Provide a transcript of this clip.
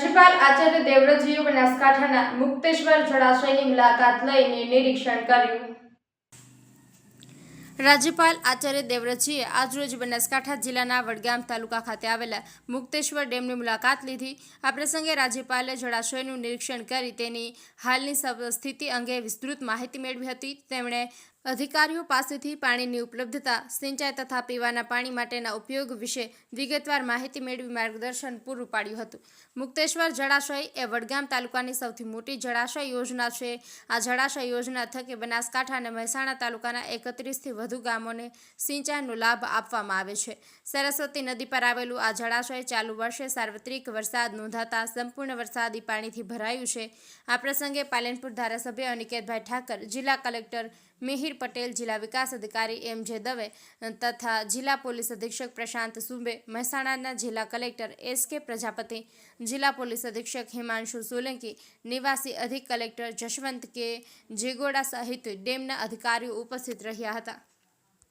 રાજ્યપાલ આચાર્ય દેવવ્રતજીએ બનાસકાંઠાના મુક્તેશ્વર જળાશયની મુલાકાત લઈને નિરીક્ષણ કર્યું. રાજ્યપાલ આચાર્ય દેવવ્રતજીએ આજરોજ બનાસકાંઠા જિલ્લાના વડગામ તાલુકા ખાતે આવેલા મુક્તેશ્વર ડેમની મુલાકાત લીધી. આ પ્રસંગે રાજ્યપાલે જળાશયનું નિરીક્ષણ કરી તેની હાલની સ્થિતિ અંગે વિસ્તૃત માહિતી મેળવી હતી. તેમણે અધિકારીઓ પાસેથી પાણીની ઉપલબ્ધતા, સિંચાઈ તથા પીવાના પાણી માટેના ઉપયોગ વિશે વિગતવાર માહિતી મેળવી માર્ગદર્શન પૂરું પાડ્યું હતું. મુક્તેશ્વર જળાશય એ વડગામ તાલુકાની સૌથી મોટી જળાશય યોજના છે. આ જળાશય યોજના થકી બનાસકાંઠા અને મહેસાણા તાલુકાના એકત્રીસથી વધુ ગામોને સિંચાઈનો લાભ આપવામાં આવે છે. સરસ્વતી નદી પર આવેલું આ જળાશય ચાલુ વર્ષે સાર્વત્રિક વરસાદ નોંધાતા સંપૂર્ણ વરસાદી પાણીથી ભરાયું છે. આ પ્રસંગે પાલનપુર ધારાસભ્ય અનિકેતભાઈ ઠાકર, જિલ્લા કલેક્ટર મિહિર પટેલ, જિલ્લા વિકાસ અધિકારી એમ જે દવે તથા જિલ્લા પોલીસ અધિક્ષક પ્રશાંત સુંબે, મહેસાણાના જિલ્લા કલેક્ટર એસ કે પ્રજાપતિ, જિલ્લા પોલીસ અધિક્ષક હિમાંશુ સોલંકી, નિવાસી અધિક કલેક્ટર જશવંત કે, જેગોડા સહિત ડેમના અધિકારીઓ ઉપસ્થિત રહ્યા હતા.